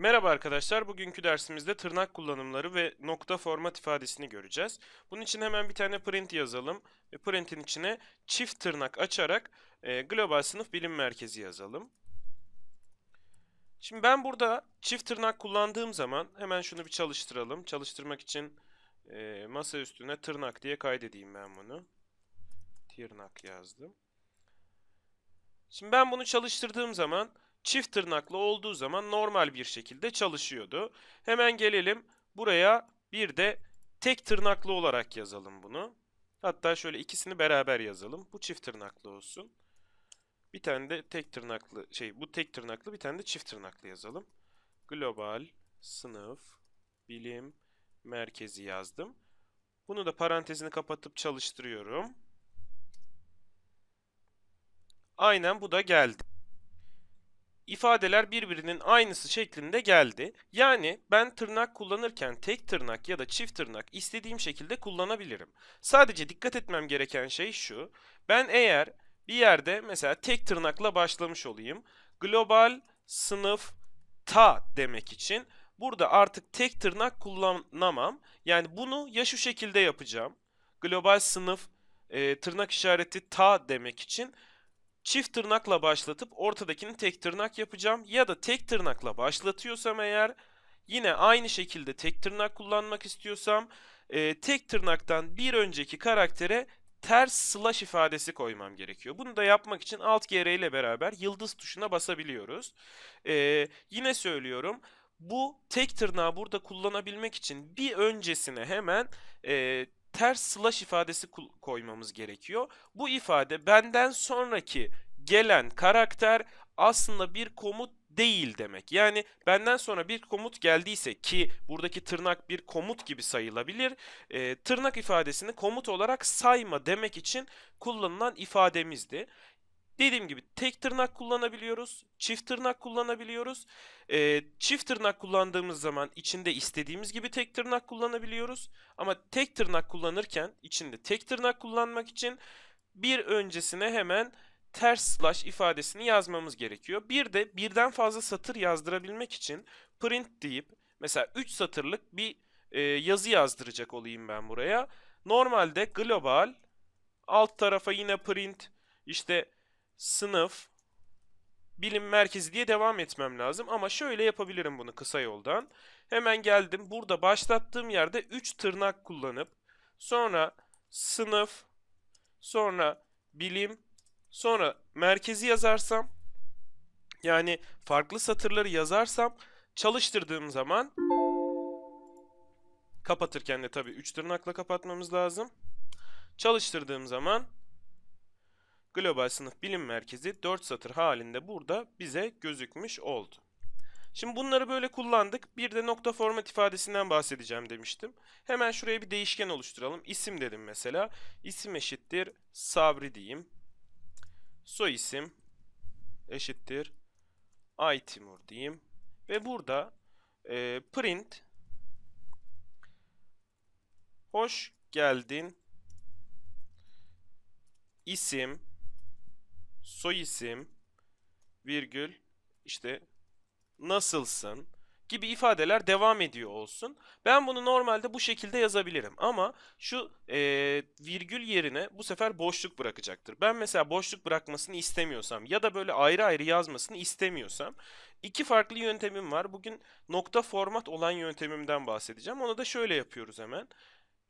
Merhaba arkadaşlar. Bugünkü dersimizde tırnak kullanımları ve nokta format ifadesini göreceğiz. Bunun için hemen bir tane print yazalım ve print'in içine çift tırnak açarak e, global sınıf bilim merkezi yazalım. Şimdi ben burada çift tırnak kullandığım zaman hemen şunu bir çalıştıralım. Çalıştırmak için e, masa üstüne tırnak diye kaydedeyim ben bunu. Tırnak yazdım. Şimdi ben bunu çalıştırdığım zaman çift tırnaklı olduğu zaman normal bir şekilde çalışıyordu. Hemen gelelim buraya bir de tek tırnaklı olarak yazalım bunu. Hatta şöyle ikisini beraber yazalım. Bu çift tırnaklı olsun. Bir tane de tek tırnaklı şey bu tek tırnaklı bir tane de çift tırnaklı yazalım. Global sınıf bilim merkezi yazdım. Bunu da parantezini kapatıp çalıştırıyorum. Aynen bu da geldi. İfadeler birbirinin aynısı şeklinde geldi. Yani ben tırnak kullanırken tek tırnak ya da çift tırnak istediğim şekilde kullanabilirim. Sadece dikkat etmem gereken şey şu. Ben eğer bir yerde mesela tek tırnakla başlamış olayım. Global sınıf ta demek için burada artık tek tırnak kullanamam. Yani bunu ya şu şekilde yapacağım. Global sınıf e, tırnak işareti ta demek için çift tırnakla başlatıp ortadakini tek tırnak yapacağım. Ya da tek tırnakla başlatıyorsam eğer yine aynı şekilde tek tırnak kullanmak istiyorsam e, tek tırnaktan bir önceki karaktere ters slash ifadesi koymam gerekiyor. Bunu da yapmak için Alt GR ile beraber yıldız tuşuna basabiliyoruz. E, yine söylüyorum. Bu tek tırnağı burada kullanabilmek için bir öncesine hemen e, ters slash ifadesi koymamız gerekiyor. Bu ifade benden sonraki gelen karakter aslında bir komut değil demek. Yani benden sonra bir komut geldiyse ki buradaki tırnak bir komut gibi sayılabilir. E, tırnak ifadesini komut olarak sayma demek için kullanılan ifademizdi. Dediğim gibi tek tırnak kullanabiliyoruz, çift tırnak kullanabiliyoruz. Ee, çift tırnak kullandığımız zaman içinde istediğimiz gibi tek tırnak kullanabiliyoruz. Ama tek tırnak kullanırken içinde tek tırnak kullanmak için bir öncesine hemen ters slash ifadesini yazmamız gerekiyor. Bir de birden fazla satır yazdırabilmek için print deyip mesela 3 satırlık bir e, yazı yazdıracak olayım ben buraya. Normalde global alt tarafa yine print işte sınıf, bilim merkezi diye devam etmem lazım. Ama şöyle yapabilirim bunu kısa yoldan. Hemen geldim. Burada başlattığım yerde 3 tırnak kullanıp sonra sınıf, sonra bilim, sonra merkezi yazarsam yani farklı satırları yazarsam çalıştırdığım zaman kapatırken de tabii 3 tırnakla kapatmamız lazım. Çalıştırdığım zaman Global Sınıf Bilim Merkezi 4 satır halinde burada bize gözükmüş oldu. Şimdi bunları böyle kullandık. Bir de nokta format ifadesinden bahsedeceğim demiştim. Hemen şuraya bir değişken oluşturalım. İsim dedim mesela. İsim eşittir Sabri diyeyim. Soy isim eşittir Aytimur diyeyim. Ve burada e, print hoş geldin isim soy isim, virgül, işte nasılsın gibi ifadeler devam ediyor olsun. Ben bunu normalde bu şekilde yazabilirim ama şu e, virgül yerine bu sefer boşluk bırakacaktır. Ben mesela boşluk bırakmasını istemiyorsam ya da böyle ayrı ayrı yazmasını istemiyorsam iki farklı yöntemim var. Bugün nokta format olan yöntemimden bahsedeceğim. Onu da şöyle yapıyoruz hemen.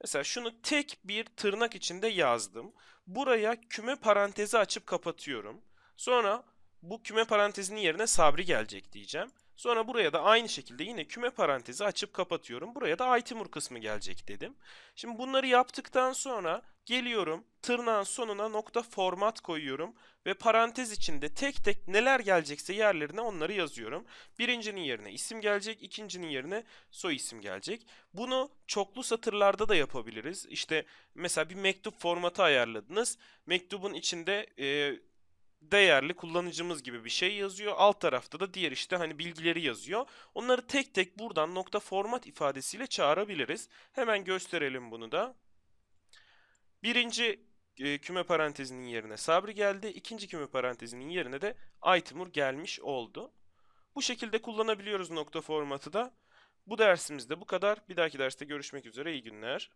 Mesela şunu tek bir tırnak içinde yazdım. Buraya küme parantezi açıp kapatıyorum. Sonra bu küme parantezinin yerine Sabri gelecek diyeceğim. Sonra buraya da aynı şekilde yine küme parantezi açıp kapatıyorum. Buraya da Aytimur kısmı gelecek dedim. Şimdi bunları yaptıktan sonra geliyorum tırnağın sonuna nokta format koyuyorum ve parantez içinde tek tek neler gelecekse yerlerine onları yazıyorum. Birincinin yerine isim gelecek, ikincinin yerine soy isim gelecek. Bunu çoklu satırlarda da yapabiliriz. İşte mesela bir mektup formatı ayarladınız. Mektubun içinde e, değerli kullanıcımız gibi bir şey yazıyor. Alt tarafta da diğer işte hani bilgileri yazıyor. Onları tek tek buradan nokta format ifadesiyle çağırabiliriz. Hemen gösterelim bunu da. Birinci e, küme parantezinin yerine Sabri geldi. İkinci küme parantezinin yerine de Aytimur gelmiş oldu. Bu şekilde kullanabiliyoruz nokta formatı da. Bu dersimizde bu kadar. Bir dahaki derste görüşmek üzere. İyi günler.